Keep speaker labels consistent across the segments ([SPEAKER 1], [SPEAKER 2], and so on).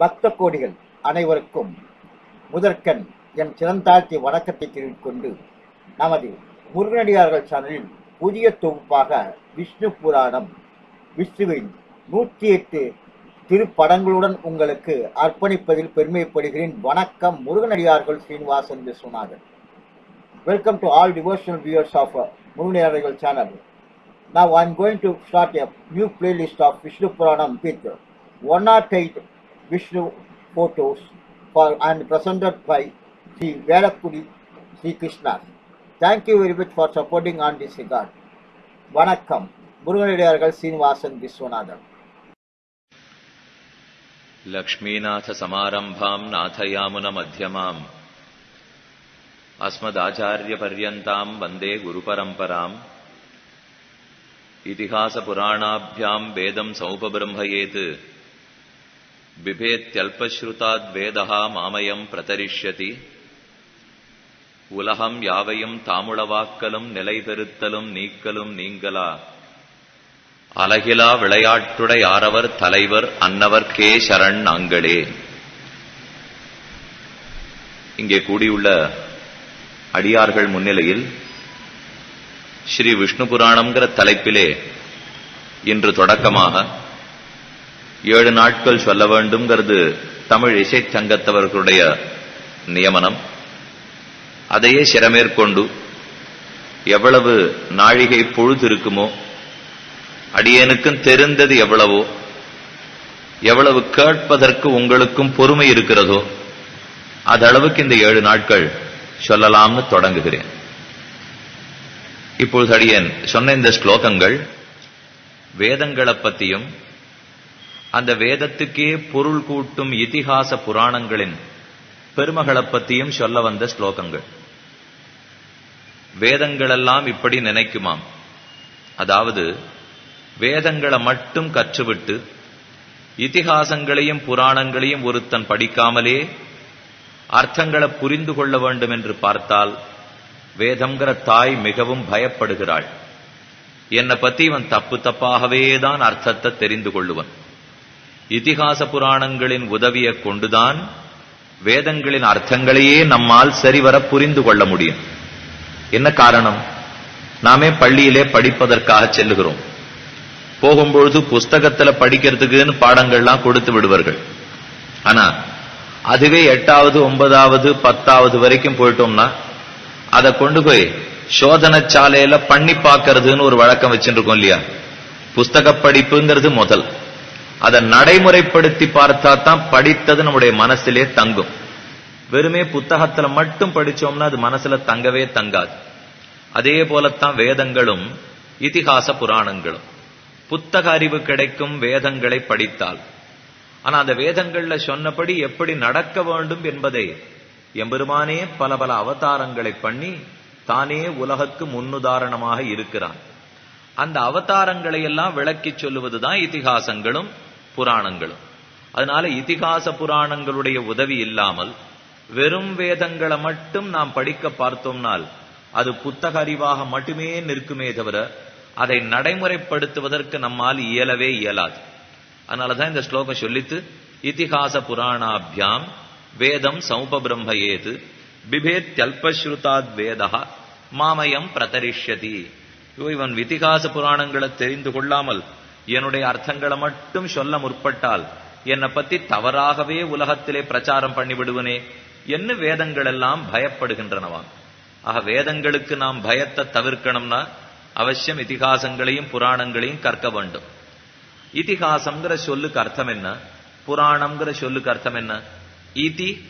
[SPEAKER 1] பக்த கோடிகள் அனைவருக்கும் முதற்கண் என் சிறந்தாழ்த்திய வணக்கத்தை தெரிவித்துக்கொண்டு நமது முருகனடியார்கள் சேனலில் புதிய தொகுப்பாக விஷ்ணு புராணம் விஷ்ணுவின் நூற்றி எட்டு திருப்படங்களுடன் உங்களுக்கு அர்ப்பணிப்பதில் பெருமைப்படுகிறேன். வணக்கம் முருகனடியார்கள் Srinivasan Viswanathan welcome to all devotional viewers of Muruganadiyargal channel. Now I'm going to start a new playlist of Vishnu Puranam with 108 Vishnu photos for and presented by Sri Velakudi Sri Krishna. Thank you very much for supporting on this regard. வணக்கம் முருகனடியார்கள் சீனிவாசன் விஸ்வநாதன்
[SPEAKER 2] लक्ष्मीनाथसमारम्भाम् नाथयामुनमध्यमाम् अस्मदाचार्यपर्यन्ताम् वन्दे गुरुपरम्पराम् इतिहासपुराणाभ्याम् वेदम् सौपबृंहयेत् பிபேத்யல்பஸ்ருதாத்வேதா மாமயம் பிரதரிஷ்யதி உலகம் யாவையும் தாமுளவாக்கலும் நிலைபெறுத்தலும் நீக்கலும் நீங்களா அலகிலா விளையாட்டுடை ஆரவர் தலைவர் அன்னவர் K சரண் அங்களே இங்கே கூடியுள்ள அடியார்கள் முன்னிலையில் ஸ்ரீ விஷ்ணு புராணம்ங்கிற தலைப்பிலே இன்று தொடக்கமாக ஏழு நாட்கள் சொல்ல வேண்டும்ங்கிறது தமிழ் இசைச் சங்கத்தவர்களுடைய நியமனம். அதையே சிரமேற்கொண்டு எவ்வளவு நாழிகை பொழுது இருக்குமோ அடியனுக்கும் தெரிந்தது எவ்வளவோ எவ்வளவு கேட்பதற்கு உங்களுக்கும் பொறுமை இருக்கிறதோ அதளவுக்கு இந்த ஏழு நாட்கள் சொல்லலாம்னு தொடங்குகிறேன். இப்பொழுது அடியேன் சொன்ன இந்த ஸ்லோகங்கள் வேதங்களை பத்தியும் அந்த வேதத்துக்கே பொருள் கூட்டும் இதிகாச புராணங்களின் பெருமகளை பத்தியும் சொல்ல வந்த ஸ்லோகங்கள். வேதங்களெல்லாம் இப்படி நினைக்குமாம். அதாவது வேதங்களை மட்டும் கற்றுவிட்டு இதிகாசங்களையும் புராணங்களையும் ஒருத்தன் படிக்காமலே அர்த்தங்களை புரிந்து கொள்ள வேண்டும் என்று பார்த்தால் வேதம்ங்கிற தாய் மிகவும் பயப்படுகிறாள். என்னை பத்தி இவன் தப்பு தப்பாகவே தான் அர்த்தத்தை தெரிந்து கொள்ளுவன். இதிகாச புராணங்களின் உதவியை கொண்டுதான் வேதங்களின் அர்த்தங்களையே நம்மால் சரிவர புரிந்து கொள்ள முடியும். என்ன காரணம்? நாமே பள்ளியிலே படிப்பதற்காக செல்லுகிறோம். போகும்பொழுது புஸ்தகத்துல படிக்கிறதுக்குன்னு பாடங்கள்லாம் கொடுத்து விடுவார்கள். ஆனா அதுவே எட்டாவது ஒன்பதாவது பத்தாவது வரைக்கும் போயிட்டோம்னா அதை கொண்டு போய் சோதனை சாலையில பண்ணி பார்க்கறதுன்னு ஒரு வழக்கம் வச்சுருக்கோம் இல்லையா? புஸ்தக படிப்புங்கிறது முதல். அதை நடைமுறைப்படுத்தி பார்த்தா தான் படித்தது நம்முடைய மனசிலே தங்கும். வெறுமே புத்தகத்துல மட்டும் படிச்சோம்னா அது மனசுல தங்கவே தங்காது. அதே போலத்தான் வேதங்களும் இதிகாச புராணங்களும். புத்தக அறிவு கிடைக்கும் வேதங்களை படித்தால். ஆனா அந்த வேதங்கள்ல சொன்னபடி எப்படி நடக்க வேண்டும் என்பதை எம்பெருமானே பல பல அவதாரங்களை பண்ணி தானே உலகக்கு முன்னுதாரணமாக இருக்கிறான். அந்த அவதாரங்களை எல்லாம் விளக்கி சொல்லுவதுதான் இதிகாசங்களும் புராணங்களும். அதனால இதிகாச புராணங்களுடைய உதவி இல்லாமல் வெறும் வேதங்களை மட்டும் நாம் படிக்க பார்த்தோம்னால் அது புத்தக அறிவாக மட்டுமே நிற்குமே தவிர அதை நடைமுறைப்படுத்துவதற்கு நம்மால் இயலவே இயலாது. அதனாலதான் இந்த ஸ்லோகம் சொல்லித்து இத்திகாச புராணாபியாம் வேதம் சௌபபிரம்மயேது பிபேத்யல்பஸ்ருதாத் வேதா மாமயம் பிரதரிஷ்யதி. இவன் இத்திகாச புராணங்களை தெரிந்து கொள்ளாமல் என்னுடைய அர்த்தங்களை மட்டும் சொல்ல முற்பட்டால் என்னை பத்தி தவறாகவே உலகத்திலே பிரச்சாரம் பண்ணிவிடுவனே என்ன வேதங்கள் எல்லாம் பயப்படுகின்றனவாம் ஆக வேதங்களுக்கு நாம் பயத்தை தவிர்க்கணும்னா அவசியம் இதிகாசங்களையும் புராணங்களையும் கற்க வேண்டும். இதிகாசம்ங்கிற சொல்லுக்கு அர்த்தம் என்ன? புராணம்ங்கிற சொல்லுக்கு அர்த்தம் என்ன? இதி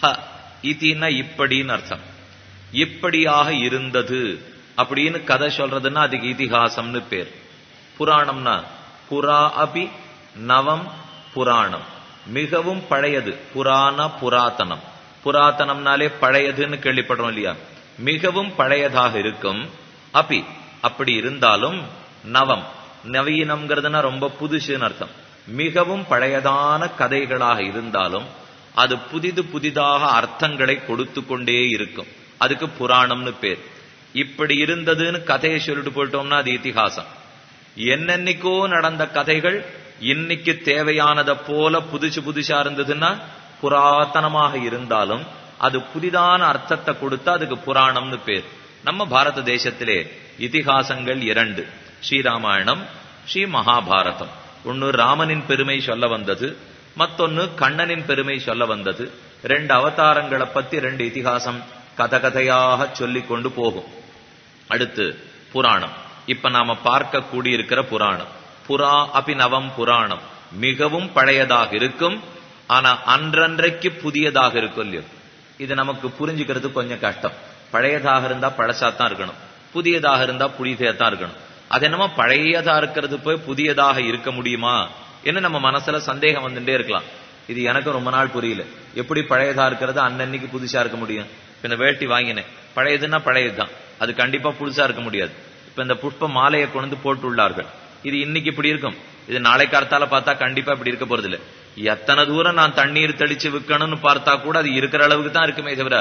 [SPEAKER 2] ஹ. இதினா இப்படின்னு அர்த்தம். இப்படியாக இருந்தது அப்படின்னு கதை சொல்றதுன்னா அதுக்கு இதிகாசம்னு பேர். புராணம்னா புரா அபி நவம் புராணம். மிகவும் பழையது புராண புராதனம் புராதனம்னாலே பழையதுன்னு கேள்விப்படுறோம் இல்லையா? மிகவும் பழையதாக இருக்கும் அபி. அப்படி இருந்தாலும் நவம். நவீனம்ங்கிறதுனா ரொம்ப புதுசுன்னு அர்த்தம். மிகவும் பழையதான கதைகளாக இருந்தாலும் அது புதிது புதிதாக அர்த்தங்களை கொடுத்து கொண்டே இருக்கும். அதுக்கு புராணம்னு பேர். இப்படி இருந்ததுன்னு கதையை சொல்லிட்டு போயிட்டோம்னா அது இத்திகாசம் என்னென்னைக்கோ நடந்த கதைகள் இன்னைக்கு தேவையானத போல புதுசு புதுசா இருந்ததுன்னா புராதனமாக இருந்தாலும் அது புதிதான அர்த்தத்தை கொடுத்தா அதுக்கு புராணம்னு பேர். நம்ம பாரத தேசத்திலே இதிகாசங்கள் இரண்டு. ஸ்ரீராமாயணம் ஸ்ரீ மகாபாரதம் ஒன்னு ராமனின் பெருமை சொல்ல வந்தது மத்தொன்னு கண்ணனின் பெருமை சொல்ல வந்தது. ரெண்டு அவதாரங்களை பத்தி ரெண்டு இதிகாசம் கதகதையாக சொல்லி சொல்லிக் கொண்டு போகும். அடுத்து புராணம். இப்ப நாம பார்க்க கூடியிருக்கிற புராணம். புறா அபிநவம் புராணம். மிகவும் பழையதாக இருக்கும் ஆனா அன்றன்றைக்கு புதியதாக இருக்கும் இல்லையோ? இது நமக்கு புரிஞ்சுக்கிறது கொஞ்சம் கஷ்டம். பழையதாக இருந்தா பழசாத்தான் இருக்கணும். புதியதாக இருந்தா புதியதான் இருக்கணும். அது என்னமோ பழையதா இருக்கிறது போய் புதியதாக இருக்க முடியுமா? என்ன நம்ம மனசுல சந்தேகம் வந்துட்டே இருக்கலாம். இது எனக்கு ரொம்ப நாள் புரியல. எப்படி பழையதா இருக்கிறது அன்னன்னைக்கு புதுசா இருக்க முடியும்? இப்ப இந்த வேட்டி வாங்கினேன். பழையதுன்னா பழையதுதான். அது கண்டிப்பா புதுசா இருக்க முடியாது. இப்ப இந்த புஷ்ப மாலையை கொண்டு போட்டுள்ளார்கள். போட்டு உள்ளார்கள் இது இன்னைக்கு இப்படி இருக்கும். இது நாளை காலத்தால பார்த்தா கண்டிப்பா இப்படி இருக்க போறது இல்ல எத்தனை தூரம் நான் தண்ணீர் தெளிச்சு விற்கணும்னு பார்த்தா கூட அது இருக்கிற அளவுக்கு தான் இருக்குமே தவிர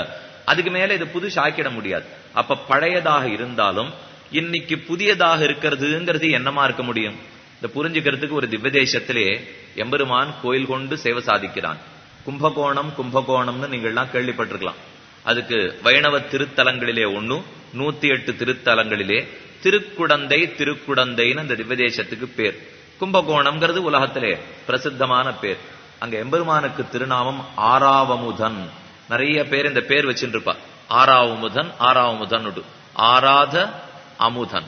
[SPEAKER 2] அதுக்கு மேல இது புது சாக்கிட முடியாது. அப்ப பழையதாக இருந்தாலும் இன்னைக்கு புதியதாக இருக்கிறதுங்கிறது என்னமா இருக்க முடியும்? இந்த புரிஞ்சுக்கிறதுக்கு ஒரு திவ்யதேசத்திலே எம்பெருமான் கோயில் கொண்டு சேவை சாதிக்கிறான். கும்பகோணம் கும்பகோணம்னு நீங்கள்லாம் கேள்விப்பட்டிருக்கலாம். அதுக்கு வைணவ திருத்தலங்களிலே ஒண்ணு நூத்தி எட்டு திருத்தலங்களிலே திருக்குடந்தை திருக்குடந்தைன்னு அந்த திவ்யதேசத்துக்கு பேர். கும்பகோணம்ங்கிறது உலகத்திலே பிரசித்தமான பேர். அங்க எம்பெருமானுக்கு திருநாமம் ஆறாவமுதன் நிறைய பேர் இந்த பேர் வச்சுருப்பா ஆறாவமுதன் ஆறாவமுதன் ஆராத அமுதன்.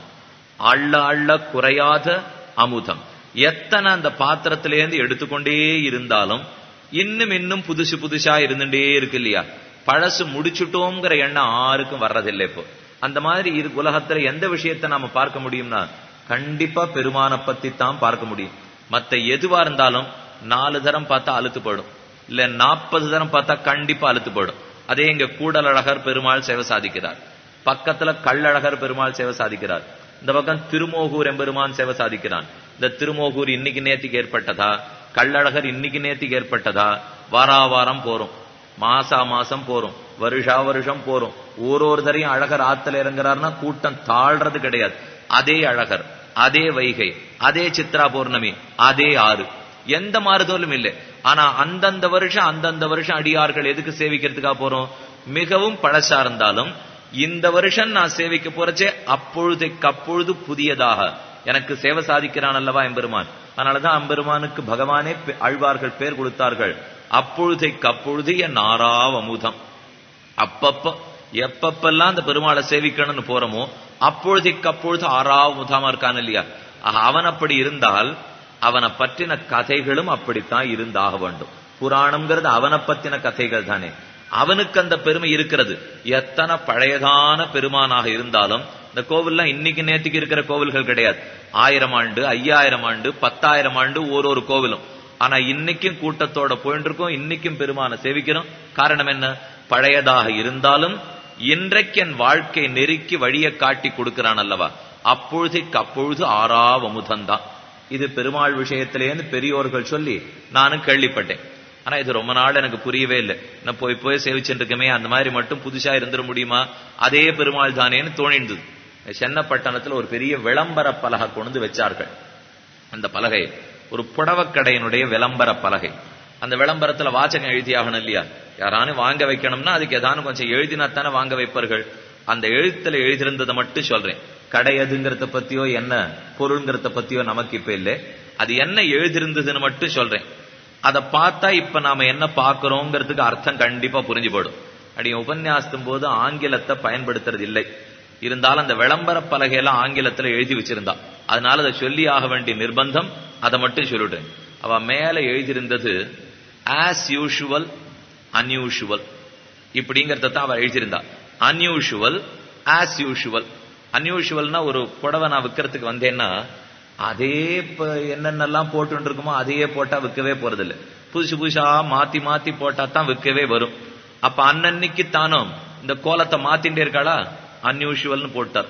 [SPEAKER 2] அள்ள அள்ள குறையாத அமுதம் எத்தனை அந்த பாத்திரத்திலேருந்து எடுத்துக்கொண்டே இருந்தாலும் இன்னும் இன்னும் புதுசு புதுசா இருந்துட்டே இருக்கு இல்லையா? பழசு முடிச்சுட்டோங்கிற எண்ணம் ஆருக்கும் வர்றதில்லை இப்போ. அந்த மாதிரி இது உலகத்துல எந்த விஷயத்தை நாம பார்க்க முடியும்னா கண்டிப்பா பெருமானை பத்தி தான் பார்க்க முடியும். மத்த எதுவா இருந்தாலும் நாலு தரம் பார்த்தா அழுத்து போயிடும். இல்ல நாற்பது தரம் பார்த்தா கண்டிப்பா அழுத்து போயிடும். அதே இங்க கூடலழகர் பெருமாள் சேவை சாதிக்கிறார். பக்கத்துல கள்ளழகர் பெருமாள் சேவை சாதிக்கிறார். இந்த பக்கம் திருமோகூர் எம்பெருமான் சேவை சாதிக்கிறான். இந்த திருமோகூர் இன்னைக்கு நேத்திக்கு ஏற்பட்டதா? கள்ளழகர் இன்னைக்கு நேத்திக்கு ஏற்பட்டதா? வாரா வாரம் போறோம். மாசா மாசம் போறோம். வருஷா வருஷம் போறோம். ஒரு ஒரு தரையும் அழகர் ஆத்துல இறங்குறாருன்னா கூட்டம் தாழ்றது கிடையாது. அதே அழகர் அதே வைகை அதே சித்ரா பௌர்ணமி அதே ஆறு. எந்த மாறுதலும் இல்லை. ஆனா அந்தந்த வருஷம் அந்தந்த வருஷம் அடியார்கள் எதுக்கு சேவிக்கிறதுக்காக போறோம்? மிகவும் பழசா இருந்தாலும் இந்த வருஷம் நான் சேவிக்க போறச்சே அப்பொழுதைக்கு அப்பொழுது புதியதாக. எனக்கு சேவை சாதிக்கிறான் அல்லவா எம்பெருமான்? அதனாலதான் அம்பெருமானுக்கு பகவானே பெ- ஆழ்வார்கள் பேர் கொடுத்தார்கள். அப்பொழுதைக்கு அப்பொழுது என் ஆறாவமுதம். அப்பப்ப எப்பப்பெல்லாம் அந்த பெருமாளை சேவிக்கணும்னு போறோமோ அப்பொழுதைக்கு அப்பொழுது ஆறாவதாமா இருக்கான் இல்லையா? அவன் அப்படி இருந்தால் அவனை பற்றின கதைகளும் அப்படித்தான் இருந்தாக வேண்டும். புராணம்ங்கிறது அவனை பத்தின கதைகள் தானே. அவனுக்கு அந்த பெருமை இருக்கிறது. எத்தனை பழையதான பெருமானாக இருந்தாலும் இந்த கோவில்லாம் இன்னைக்கு நேத்துக்கு இருக்கிற கோவில்கள் கிடையாது. ஆயிரம் ஆண்டு ஐயாயிரம் ஆண்டு பத்தாயிரம் ஆண்டு ஒரு ஒரு கோவிலும். ஆனா இன்னைக்கும் கூட்டத்தோட போயிட்டு இருக்கோம் இன்னைக்கும் பெருமானை சேவிக்கிறோம். காரணம் என்ன? பழையதாக இருந்தாலும் இன்றைக்கு என் வாழ்க்கை நெருக்கி வழியை காட்டி கொடுக்கிறான் அல்லவா? அப்பொழுதுக்கு அப்பொழுது ஆறாவமுதந்தான் இது பெருமாள் விஷயத்திலேருந்து பெரியோர்கள் சொல்லி நானும் கேள்விப்பட்டேன். ஆனா இது ரொம்ப நாள் எனக்கு புரியவே இல்லை. நான் போய் போய் சேவிச்சுட்டு இருக்கமே அந்த மாதிரி மட்டும் புதுசா இருந்துட முடியுமா? அதே பெருமாள் தானேன்னு தோணிந்தது. சென்னப்பட்டணத்துல ஒரு பெரிய விளம்பர பலகை கொண்டு வந்து வச்சார்கள். அந்த பலகை ஒரு புடவக்கடையினுடைய விளம்பர பலகை. அந்த விளம்பரத்துல வாசகம் எழுதியாகணும் இல்லையா? யாரானும் வாங்க வைக்கணும்னா அதுக்கு ஏதானும் கொஞ்சம் எழுதினா தானே வாங்க வைப்பார்கள். அந்த எழுத்துல எழுதியிருந்ததை மட்டும் சொல்றேன். கடை எதுங்கிறத பத்தியோ என்ன பொருள்ங்கிறத பத்தியோ நமக்கு இப்ப இல்லை. அது என்ன எழுதியிருந்ததுன்னு மட்டும் சொல்றேன். அதை பார்த்தா இப்ப நாம என்ன பாக்குறோங்கிறதுக்கு அர்த்தம் கண்டிப்பா புரிஞ்சு போடும் அடி உபன்யாசத்தும் போது ஆங்கிலத்தை பயன்படுத்துறது இல்லை. இருந்தாலும் அந்த விளம்பர பலகையெல்லாம் ஆங்கிலத்துல எழுதி வச்சிருந்தா. அதனால அதை சொல்லி ஆக வேண்டிய நிர்பந்தம் அதை மட்டும் சொல்லிடுறேன் அவ மேல எழுதியிருந்தது ஆஸ் யூஷுவல் அன்யூஷுவல் இப்படிங்கறத தான் அவர் எழுதியிருந்தா. அன்யூஷுவல் ஆஸ் யூஷுவல் அன்யூஷுவல்னா ஒரு புடவை நான் விற்கிறதுக்கு வந்தேன்னா அதே என்னென்னலாம் போட்டு இருக்குமோ அதையே போட்டா விற்கவே போறதில்ல. புதுசு புதுசா மாத்தி மாத்தி போட்டா தான் விற்கவே வரும். அப்ப அன்னன்னைக்கு தானும் இந்த கோலத்தை மாத்திட்டே இருக்காளா? அன்யூஷுவல்னு போட்டார்.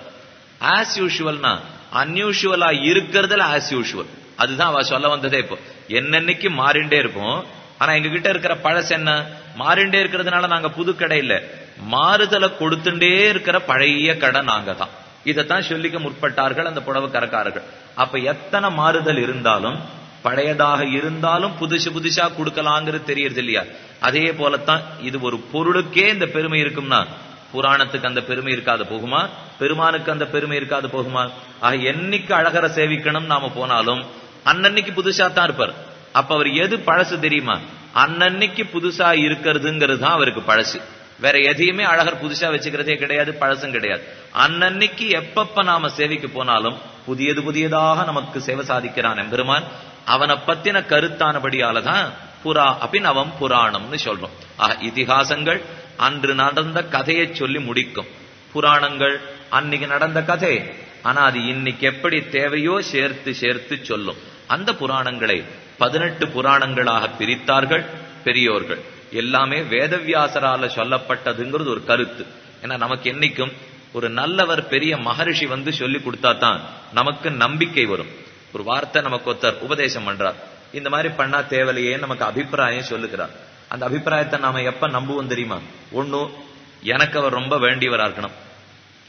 [SPEAKER 2] ஆஸ் யூஷுவல்னா அன்யூஷுவலா இருக்கிறதுல ஆஸ் யூஷுவல் அதுதான் அவ சொல்ல வந்ததே இப்போ. என்னன்னைக்கு மாறிண்டே இருக்கும் ஆனா எங்க கிட்ட இருக்கிற பழசு என்ன? மாறிண்டே இருக்கிறதுனால நாங்க புது கடை இல்ல. மாறுதலை கொடுத்துட்டே இருக்கிற பழைய கடை நாங்க தான். இதைத்தான் சொல்லிக்க முற்பட்டார்கள் அந்த புடவைக்கரக்காரர்கள். அப்ப எத்தனை மாறுதல் இருந்தாலும் பழையதாக இருந்தாலும் புதுசு புதுசா கொடுக்கலாங்கிறது தெரியறது இல்லையா? அதே போலத்தான் இது ஒரு பொருளுக்கே இந்த பெருமை இருக்கும்னா புராணத்துக்கு அந்த பெருமை இருக்காது போகுமா? பெருமானுக்கு அந்த பெருமை இருக்காது போகுமா? ஆக என்னைக்கு அழகரை சேவிக்கணும் நாம போனாலும் அன்னன்னைக்கு புதுசா தான் இருப்பார். அப்ப அவர் எது பழசு தெரியுமா? அன்னன்னைக்கு புதுசா இருக்கிறதுங்கிறது தான் அவருக்கு பழசு. வேற எதையுமே அழகர் புதுசா வச்சுக்கிறதே கிடையாது பழசும் கிடையாது. அன்னன்னைக்கு எப்பப்ப நாம சேவைக்கு போனாலும் புதியது புதியதாக நமக்கு சேவை சாதிக்கிறான் எம்பெருமான். அவனை பத்தின கருத்தானபடியால தான் புறா அப்படின்னு அவன் புராணம்னு சொல்றோம். ஆக இதிகாசங்கள் அன்று நடந்த கதையை சொல்லி முடிக்கும். புராணங்கள் அன்னைக்கு நடந்த கதை. ஆனா அது இன்னைக்கு எப்படி தேவையோ சேர்த்து சேர்த்து சொல்லும். அந்த புராணங்களை பதினெட்டு புராணங்களாக பிரித்தார்கள் பெரியோர்கள். எல்லாமே வேதவியாசரால சொல்லப்பட்டதுங்கிறது ஒரு கருத்து. ஏன்னா நமக்கு என்னைக்கும் ஒரு நல்லவர் பெரிய மகரிஷி வந்து சொல்லி கொடுத்தா தான் நமக்கு நம்பிக்கை வரும். ஒரு வார்த்தை நமக்கு ஒருத்தர் உபதேசம் பண்றார். இந்த மாதிரி பண்ணா தேவையில்லையே நமக்கு அபிப்பிராயம் சொல்லுகிறார். அந்த அபிப்பிராயத்தை நாம எப்ப நம்புவோம் தெரியுமா? ஒண்ணு எனக்கு அவர் ரொம்ப வேண்டியவரா இருக்கணும்.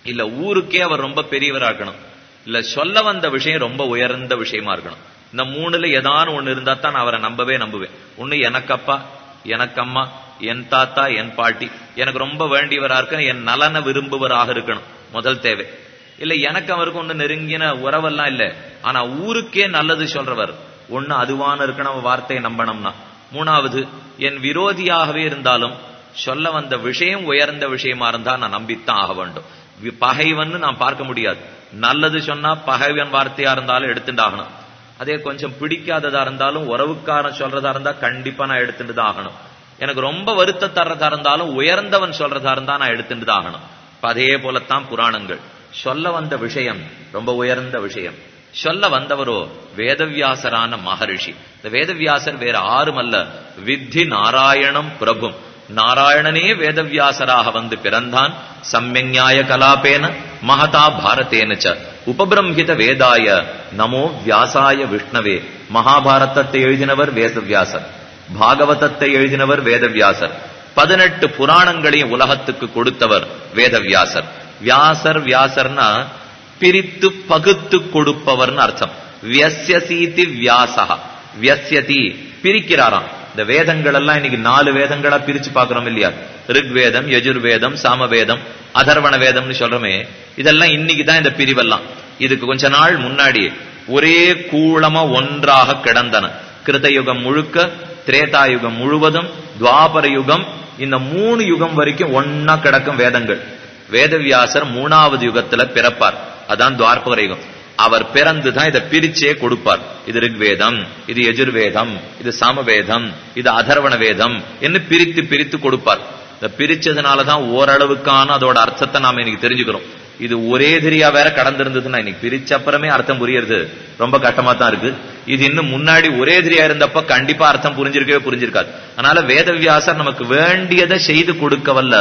[SPEAKER 2] இல்ல ஊருக்கே அவர் ரொம்ப பெரியவரா இருக்கணும். இல்ல சொல்ல வந்த விஷயம் ரொம்ப உயர்ந்த விஷயமா இருக்கணும். இந்த மூணுல ஏதாவது ஒண்ணு இருந்தா தான் நான் அவரை நம்பவே நம்புவேன். ஒண்ணு எனக்கப்பா எனக்கம்மா என் தாத்தா என் பாட்டி. எனக்கு ரொம்ப வேண்டியவரா இருக்கணும் என் நலனை விரும்புவராக இருக்கணும். முதல் தேவை. இல்ல எனக்கு அவருக்கு ஒண்ணு நெருங்கின உறவெல்லாம் இல்ல. ஆனா ஊருக்கே நல்லது சொல்றவர். ஒண்ணு அதுவான இருக்கணும் வார்த்தையை நம்பணும்னா. மூணாவது என் விரோதியாகவே இருந்தாலும் சொல்ல வந்த விஷயம் உயர்ந்த விஷயமா இருந்தா நான் நம்பித்தான் ஆக வேண்டும். பகைவன் பகைவன்னு நான் பார்க்க முடியாது. நல்லது சொன்னா பகைவன் வார்த்தையா இருந்தாலும் எடுத்துட்டாகணும் அதே கொஞ்சம் பிடிக்காததா இருந்தாலும் உறவுக்காரன் சொல்றதா இருந்தா கண்டிப்பா நான் எடுத்துட்டு தான் ஆகணும். எனக்கு ரொம்ப வருத்த தர்றதா இருந்தாலும் உயர்ந்தவன் சொல்றதா இருந்தா நான் எடுத்துட்டு தான் ஆகணும். இப்ப அதே போலத்தான் புராணங்கள். சொல்ல வந்த விஷயம் ரொம்ப உயர்ந்த விஷயம். சொல்ல வந்தவரோ வேதவியாசரான மகரிஷி. இந்த வேதவியாசர் வேற ஆறுமல்ல. அல்ல வித்தி நாராயணம் பிரபும். நாராயணனே வேதவியாசராக வந்து பிறந்தான். சம்யஞாய கலாபேன மகதா பாரதேனச்ச உபபிரம்ஹித வேதாய நமோ வியாசாய விஷ்ணவே. மகாபாரதத்தை எழுதினவர் வேதவியாசர். பாகவதத்தை எழுதினவர் வேதவியாசர். பதினெட்டு புராணங்களையும் உலகத்துக்கு கொடுத்தவர் வேதவியாசர். வியாசர் வியாசர்னா பிரித்து பகுத்து கொடுப்பவர்னு அர்த்தம். வியசியசீதி வியாசா. வியசியதி பிரிக்கிறாராம். இந்த வேதங்கள் எல்லாம் இன்னைக்கு நாலு வேதங்களா பிரிச்சு பாக்குறோம் இல்லையா? ரிக்வேதம் யஜுர்வேதம் சாமவேதம் அதர்வண வேதம்னு சொல்றோமே இதெல்லாம் இன்னைக்கு தான் இந்த பிரிவெல்லாம். இதுக்கு கொஞ்ச நாள் முன்னாடி ஒரே கூளமா ஒன்றாக கிடந்தன. கிருதயுகம் முழுக்க திரேதாயுகம் முழுவதும் துவாபர யுகம் இந்த மூணு யுகம் வரைக்கும் ஒன்னா கிடக்கும் வேதங்கள். வேதவியாசர் மூணாவது யுகத்துல பிறப்பார். அதான் துவார்பர யுகம். அவர் பிறந்து தான் இதை பிரிச்சே கொடுப்பார். இது ரிக்வேதம் இது எஜுர்வேதம் இது சாமவேதம் இது அதர்வண வேதம் என்று பிரித்து பிரித்து கொடுப்பார். இந்த பிரிச்சதுனால தான் ஓரளவுக்கான அதோட அர்த்தத்தை நாம இன்னைக்கு தெரிஞ்சுக்கிறோம். இது ஒரே தெரியா வேற கடந்திருந்ததுன்னா இன்னைக்கு பிரிச்ச அப்புறமே அர்த்தம் புரியறது ரொம்ப கஷ்டமா தான் இருக்கு. இது இன்னும் முன்னாடி ஒரே தெரியா இருந்தப்ப கண்டிப்பா அர்த்தம் புரிஞ்சிருக்கவே புரிஞ்சிருக்காது. அதனால வேதவியாசர் நமக்கு வேண்டியதை செய்து கொடுக்க வல்ல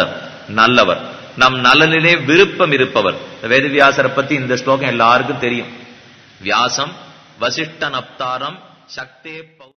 [SPEAKER 2] நல்லவர். நம் நலனிலே விருப்பம் இருப்பவர். வேதவியாசரை பத்தி இந்த ஸ்லோகம் எல்லாருக்கும் தெரியும். வியாசம் வசிஷ்டன் அப்தாரம் சக்தே பௌ